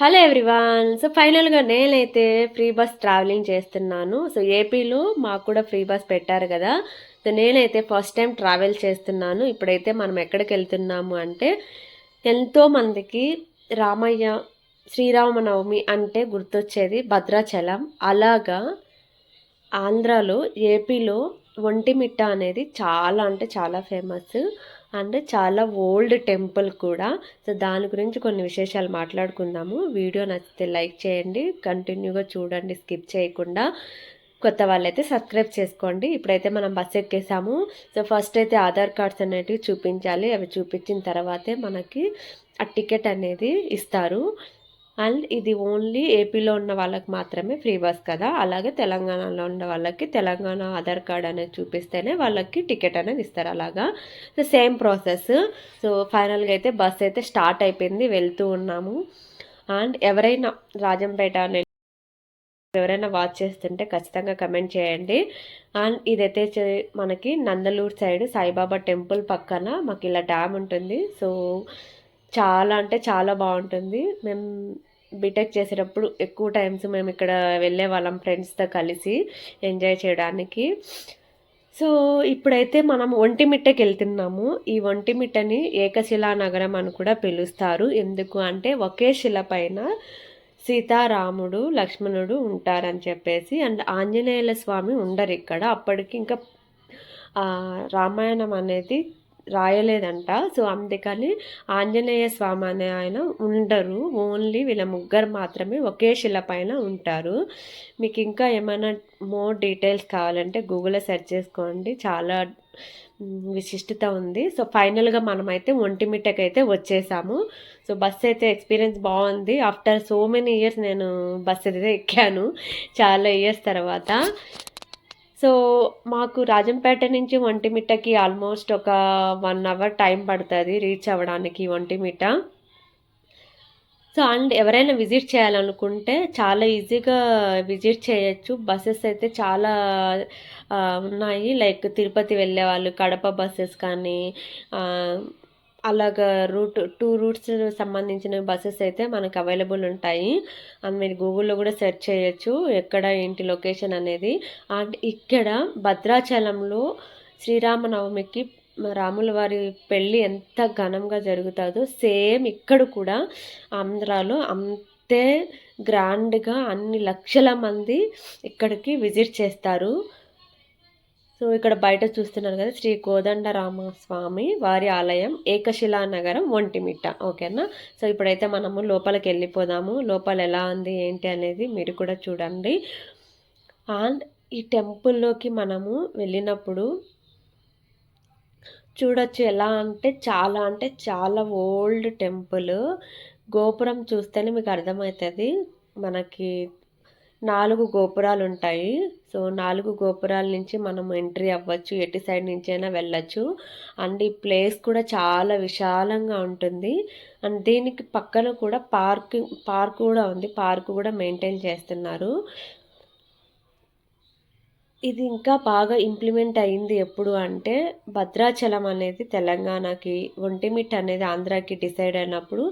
Hello everyone so ఫైనల్గా నేనైతే free bus travelling చేస్తున్నాను. సో ఏపీలో మాకు కూడా ఫ్రీ బస్ పెట్టారు కదా. సో నేనైతే ఫస్ట్ టైం ట్రావెల్ చేస్తున్నాను. ఇప్పుడైతే మనం ఎక్కడికి వెళ్తున్నాము అంటే ఎంతో మందికి రామయ్య శ్రీరామనవమి అంటే గుర్తొచ్చేది భద్రాచలం. అలాగా ఆంధ్రాలో ఏపీలో ఒంటిమిట్ట అనేది చాలా అంటే చాలా ఫేమస్ అండ్ చాలా ఓల్డ్ టెంపుల్ కూడా. సో దాని గురించి కొన్ని విశేషాలు మాట్లాడుకుందాము. వీడియో నచ్చితే లైక్ చేయండి. కంటిన్యూగా చూడండి. స్కిప్ చేయకుండా. కొత్త వాళ్ళైతే సబ్స్క్రైబ్ చేసుకోండి. ఇప్పుడైతే మనం బస్ ఎక్కేసాము. సో ఫస్ట్ అయితే ఆధార్ కార్డ్స్ అనేటివి చూపించాలి. అవి చూపించిన తర్వాతే మనకి ఆ టికెట్ అనేది ఇస్తారు. అండ్ ఇది ఓన్లీ ఏపీలో ఉన్న వాళ్ళకి మాత్రమే ఫ్రీ బస్ కదా? అలాగే తెలంగాణలో ఉన్న వాళ్ళకి తెలంగాణ ఆధార్ కార్డ్ అనేది చూపిస్తేనే వాళ్ళకి టికెట్ అనేది ఇస్తారు అలాగా? సో సేమ్ ప్రాసెస్ సో ఫైనల్గా అయితే బస్ అయితే స్టార్ట్ అయిపోయింది వెళ్తూ ఉన్నాము. అండ్ ఎవరైనా రాజంపేట అనే ఎవరైనా వాచ్ చేస్తుంటే ఖచ్చితంగా కమెంట్ చేయండి. అండ్ ఇదైతే చే- మనకి నందలూరు సైడ్ సాయిబాబా టెంపుల్ పక్కన మాకు ఇలా డ్యామ్ ఉంటుంది. సో చాలా అంటే చాలా బాగుంటుంది. మేము బీటెక్ చేసేటప్పుడు ఎక్కువ టైమ్స్ మేము ఇక్కడ వెళ్ళే వాళ్ళం ఫ్రెండ్స్తో కలిసి ఎంజాయ్ చేయడానికి. సో ఇప్పుడైతే మనం ఒంటిమిట్టకి వెళ్తున్నాము. ఈ ఒంటిమిట్టని ఏకశిలా నగరం అని కూడా పిలుస్తారు. ఎందుకు అంటే ఒకే శిల పైన సీతారాముడు లక్ష్మణుడు ఉంటారని చెప్పేసి అండ్ ఆంజనేయుల స్వామి ఉండరు ఇక్కడ. అప్పటికి ఇంకా రామాయణం అనేది రాయలేదంట. సో అందుకని ఆంజనేయ స్వామి అనే ఆయన ఉండరు. ఓన్లీ వీళ్ళ ముగ్గురు మాత్రమే ఒకే శిల పైన ఉంటారు. మీకు ఇంకా ఏమైనా మోర్ డీటెయిల్స్ కావాలంటే గూగుల్లో సెర్చ్ చేసుకోండి. చాలా విశిష్టత ఉంది. సో ఫైనల్గా మనమైతే ఒంటిమిట్టకి అయితే వచ్చేసాము. సో బస్ అయితే ఎక్స్పీరియన్స్ బాగుంది. ఆఫ్టర్ సో మెనీ ఇయర్స్ నేను బస్ అయితే ఎక్కాను. చాలా ఇయర్స్ తర్వాత. సో మాకు రాజంపేట నుంచి ఒంటిమిట్టకి ఆల్మోస్ట్ ఒక వన్ అవర్ టైం పడుతుంది రీచ్ అవ్వడానికి ఒంటిమిట్ట సో అండ్ ఎవరైనా విజిట్ చేయాలనుకుంటే చాలా ఈజీగా విజిట్ చేయొచ్చు. బస్సెస్ అయితే చాలా ఉన్నాయి. లైక్ తిరుపతి వెళ్ళే వాళ్ళు కడప బస్సెస్ కానీ అలాగా రూట్ టూ రూట్స్ సంబంధించిన బస్సెస్ అయితే మనకు అవైలబుల్ ఉంటాయి. అండ్ మీరు గూగుల్లో కూడా సెర్చ్ చేయొచ్చు ఎక్కడ ఏంటి లొకేషన్ అనేది. అండ్ ఇక్కడ భద్రాచలంలో శ్రీరామనవమికి రాముల వారి పెళ్ళి ఎంత ఘనంగా జరుగుతుందో సేమ్ ఇక్కడ కూడా ఆంధ్రాలో అంతే గ్రాండ్గా అన్ని లక్షల మంది ఇక్కడికి విజిట్ చేస్తారు. సో ఇక్కడ బయట చూస్తున్నారు కదా శ్రీ కోదండరామ స్వామి వారి ఆలయం ఏకశిలా నగరం ఒంటిమిట్ట. ఓకేనా? సో ఇప్పుడైతే మనము లోపలికి వెళ్ళిపోదాము. లోపల ఎలా ఉంది ఏంటి అనేది మీరు కూడా చూడండి. అండ్ ఈ టెంపుల్లోకి మనము వెళ్ళినప్పుడు చూడొచ్చు ఎలా అంటే చాలా అంటే చాలా ఓల్డ్ టెంపుల్. గోపురం చూస్తేనే మీకు అర్థమవుతుంది. మనకి నాలుగు గోపురాలు ఉంటాయి సో నాలుగు గోపురాల నుంచి మనం ఎంట్రీ అవ్వచ్చు. ఎటు సైడ్ నుంచి అయినా వెళ్ళచ్చు. అండ్ ఈ ప్లేస్ కూడా చాలా విశాలంగా ఉంటుంది. అండ్ దీనికి పక్కన కూడా పార్క్ పార్క్ కూడా ఉంది. పార్క్ కూడా మెయింటైన్ చేస్తున్నారు. ఇది ఇంకా బాగా ఇంప్లిమెంట్ అయింది ఎప్పుడు అంటే భద్రాచలం అనేది తెలంగాణకి ఒంటిమిట్ అనేది ఆంధ్రాకి డిసైడ్ అయినప్పుడు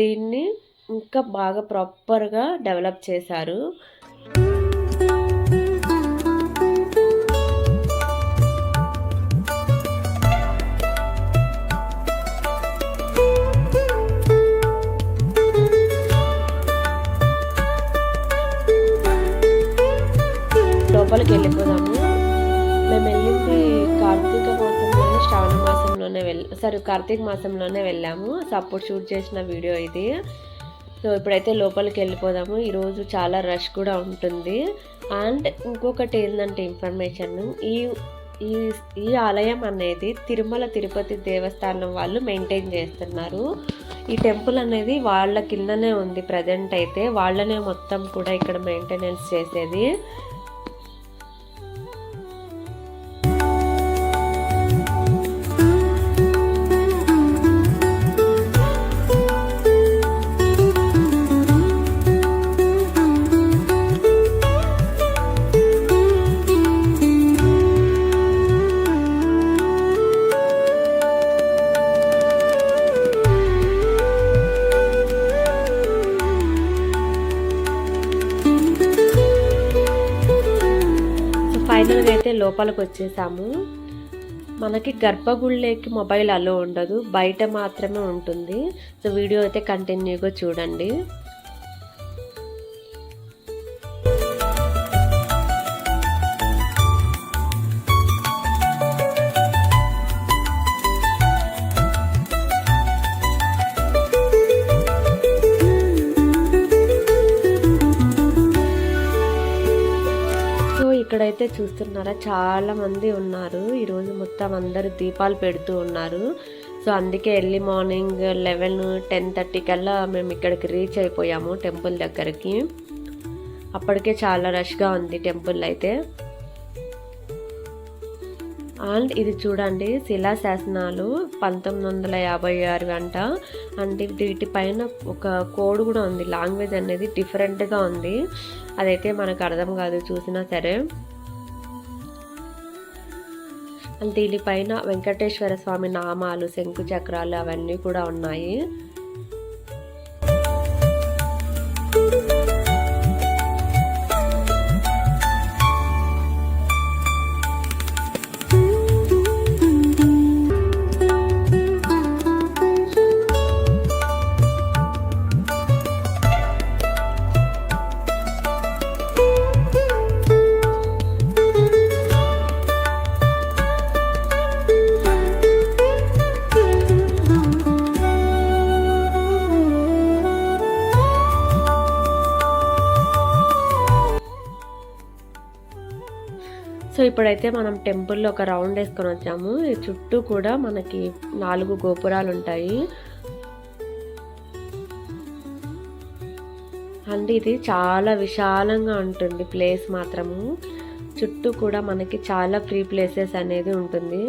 దీన్ని ఇంకా బాగా ప్రాపర్గా డెవలప్ చేశారు. లోపలికి వెళ్ళిపోదాము. మేము వెళ్ళింది కార్తీక మాసంలోనే శ్రావణ మాసంలోనే వెళ్ళి సరే కార్తీక మాసంలోనే వెళ్ళాము. సో అప్పుడు షూట్ చేసిన వీడియో ఇది. సో ఇప్పుడైతే లోపలికి వెళ్ళిపోదాము. ఈరోజు చాలా రష్ కూడా ఉంటుంది. అండ్ ఇంకొకటి ఏంటంటే ఇన్ఫర్మేషన్ ఈ ఈ ఈ ఆలయం అనేది తిరుమల తిరుపతి దేవస్థానం వాళ్ళు మెయింటైన్ చేస్తున్నారు. ఈ టెంపుల్ అనేది వాళ్ళ కిందనే ఉంది ప్రజెంట్ అయితే. వాళ్ళనే మొత్తం కూడా ఇక్కడ మెయింటెనెన్స్ చేసేది. లోపలికి వచ్చేసాము మనకి గర్భగుళ్ళేకి మొబైల్ అలో ఉండదు. బయట మాత్రమే ఉంటుంది. సో వీడియో అయితే కంటిన్యూగా చూడండి. ఇక్కడైతే చూస్తున్నారా చాలా మంది ఉన్నారు. ఈరోజు మొత్తం అందరూ దీపాలు పెడుతూ ఉన్నారు. సో అందుకే early morning eleven ten thirty కల్లా మేము ఇక్కడికి రీచ్ అయిపోయాము టెంపుల్ దగ్గరికి. అప్పటికే చాలా రష్గా ఉంది టెంపుల్ అయితే. అండ్ ఇది చూడండి శిలా శాసనాలు పంతొమ్మిది వందల యాభై ఆరు అంట. అంటే వీటిపైన ఒక కోడ్ కూడా ఉంది. లాంగ్వేజ్ అనేది డిఫరెంట్గా ఉంది. అదైతే మనకు అర్థం కాదు చూసినా సరే. దీనిపైన వెంకటేశ్వర స్వామి నామాలు శంకు చక్రాలు అవన్నీ కూడా ఉన్నాయి. ఇప్పుడైతే మనం టెంపుల్లో ఒక రౌండ్ వేసుకొని వచ్చాము. చుట్టూ కూడా మనకి నాలుగు గోపురాలు ఉంటాయి. అండ్ ఇది చాలా విశాలంగా ఉంటుంది ప్లేస్ మాత్రము. చుట్టూ కూడా మనకి చాలా ఫ్రీ ప్లేసెస్ అనేది ఉంటుంది.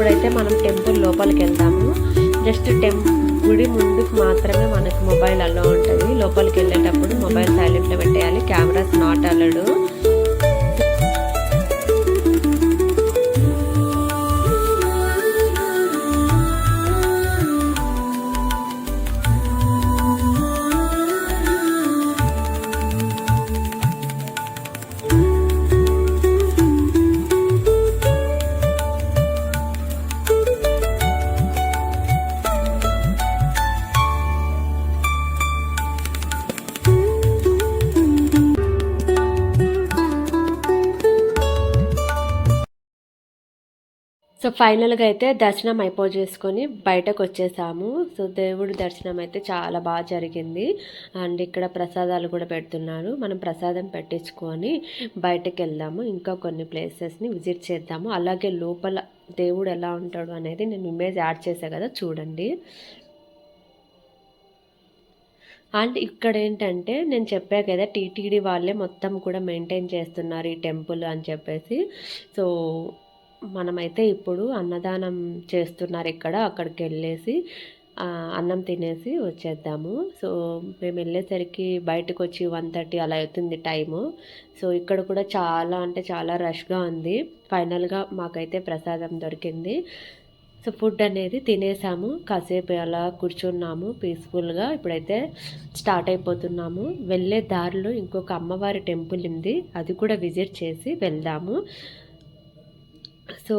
ఇప్పుడైతే మనం టెంపుల్ లోపలికి వెళ్తాము. జస్ట్ టెంపుల్ గుడి ముందుకు మాత్రమే మనకు మొబైల్ అలో ఉంటుంది. లోపలికి వెళ్ళేటప్పుడు మొబైల్ సైలెంట్లో పెట్టేయాలి. Cameras not అలడు. సో ఫైనల్గా అయితే దర్శనం అయిపో చేసుకొని బయటకు వచ్చేసాము సో దేవుడి దర్శనం అయితే చాలా బాగా జరిగింది. అండ్ ఇక్కడ ప్రసాదాలు కూడా పెడుతున్నారు. మనం ప్రసాదం పెట్టించుకొని బయటకు వెళ్దాము ఇంకా కొన్ని ప్లేసెస్ని విజిట్ చేద్దాము. అలాగే లోపల దేవుడు ఎలా ఉంటాడు అనేది నేను ఇమేజ్ యాడ్ చేశాను కదా చూడండి. అండ్ ఇక్కడ ఏంటంటే నేను చెప్పా కదా టీటీడీ వాళ్ళే మొత్తం కూడా మెయింటైన్ చేస్తున్నారు ఈ టెంపుల్ అని చెప్పేసి. సో మనమైతే ఇప్పుడు అన్నదానం చేస్తున్నారు ఇక్కడ. అక్కడికి వెళ్ళేసి అన్నం తినేసి వచ్చేద్దాము. సో మేము వెళ్ళేసరికి బయటకు వచ్చి వన్ థర్టీ అలా అవుతుంది టైము. సో ఇక్కడ కూడా చాలా అంటే చాలా రష్గా ఉంది. ఫైనల్గా మాకైతే ప్రసాదం దొరికింది. సో ఫుడ్ అనేది తినేసాము. కాసేపు అలా కూర్చున్నాము. పీస్ఫుల్గా ఇప్పుడైతే స్టార్ట్ అయిపోతున్నాము. వెళ్ళే దారిలో ఇంకొక అమ్మవారి టెంపుల్ ఉంది. అది కూడా విజిట్ చేసి వెళ్దాము. సో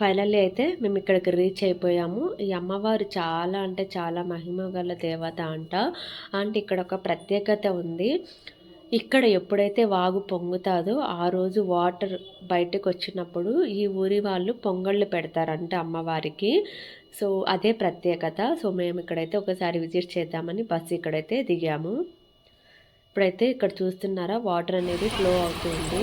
ఫైనల్లీ అయితే మేము ఇక్కడికి రీచ్ అయిపోయాము. ఈ అమ్మవారు చాలా అంటే చాలా మహిమ గల దేవత అంట. అంటే ఇక్కడ ఒక ప్రత్యేకత ఉంది. ఇక్కడ ఎప్పుడైతే వాగు పొంగుతాదో ఆ రోజు వాటర్ బయటకు వచ్చినప్పుడు ఈ ఊరి వాళ్ళు పొంగళ్ళు పెడతారంట అమ్మవారికి. సో అదే ప్రత్యేకత. సో మేము ఇక్కడైతే ఒకసారి విజిట్ చేద్దామని బస్సు ఇక్కడైతే దిగాము. ఇప్పుడైతే ఇక్కడ చూస్తున్నారా వాటర్ అనేది ఫ్లో అవుతుంది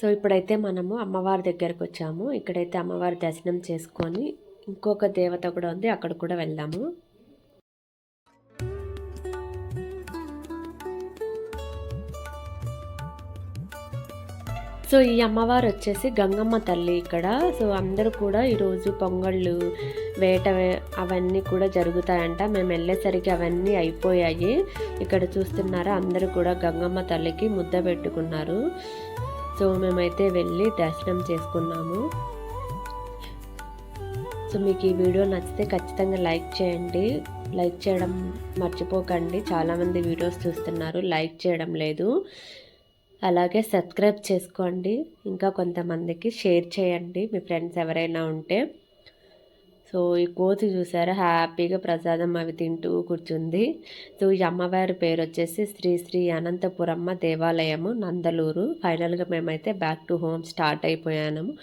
సో ఇప్పుడైతే మనము అమ్మవారి దగ్గరకు వచ్చాము. ఇక్కడైతే అమ్మవారి దర్శనం చేసుకొని ఇంకొక దేవత కూడా ఉంది. అక్కడ కూడా వెళ్దాము. సో ఈ అమ్మవారు వచ్చేసి గంగమ్మ తల్లి ఇక్కడ. సో అందరూ కూడా ఈరోజు పొంగళ్ళు వేట అవన్నీ కూడా జరుగుతాయంట. మేము వెళ్ళేసరికి అవన్నీ అయిపోయాయి. ఇక్కడ చూస్తున్నారా అందరూ కూడా గంగమ్మ తల్లికి ముద్ద పెట్టుకున్నారు. సో మేమైతే వెళ్ళి దర్శనం చేసుకున్నాము. సో మీకు ఈ వీడియో నచ్చితే ఖచ్చితంగా లైక్ చేయండి. లైక్ చేయడం మర్చిపోకండి. చాలామంది వీడియోస్ చూస్తున్నారు. లైక్ చేయడం లేదు. అలాగే సబ్స్క్రైబ్ చేసుకోండి. ఇంకా కొంతమందికి షేర్ చేయండి. మీ ఫ్రెండ్స్ ఎవరైనా ఉంటే. సో ఈ కోతి చూసారా? హ్యాపీగా ప్రసాదం అవి తింటూ కూర్చుంది. సో ఈ అమ్మవారి పేరు వచ్చేసి శ్రీ శ్రీ అనంతపురమ్మ దేవాలయము నందలూరు. ఫైనల్గా మేమైతే బ్యాక్ టు హోమ్ స్టార్ట్ అయిపోయాము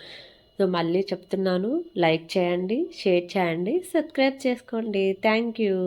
సో మళ్ళీ చెప్తున్నాను. లైక్ చేయండి షేర్ చేయండి సబ్స్క్రైబ్ చేసుకోండి. Thank you.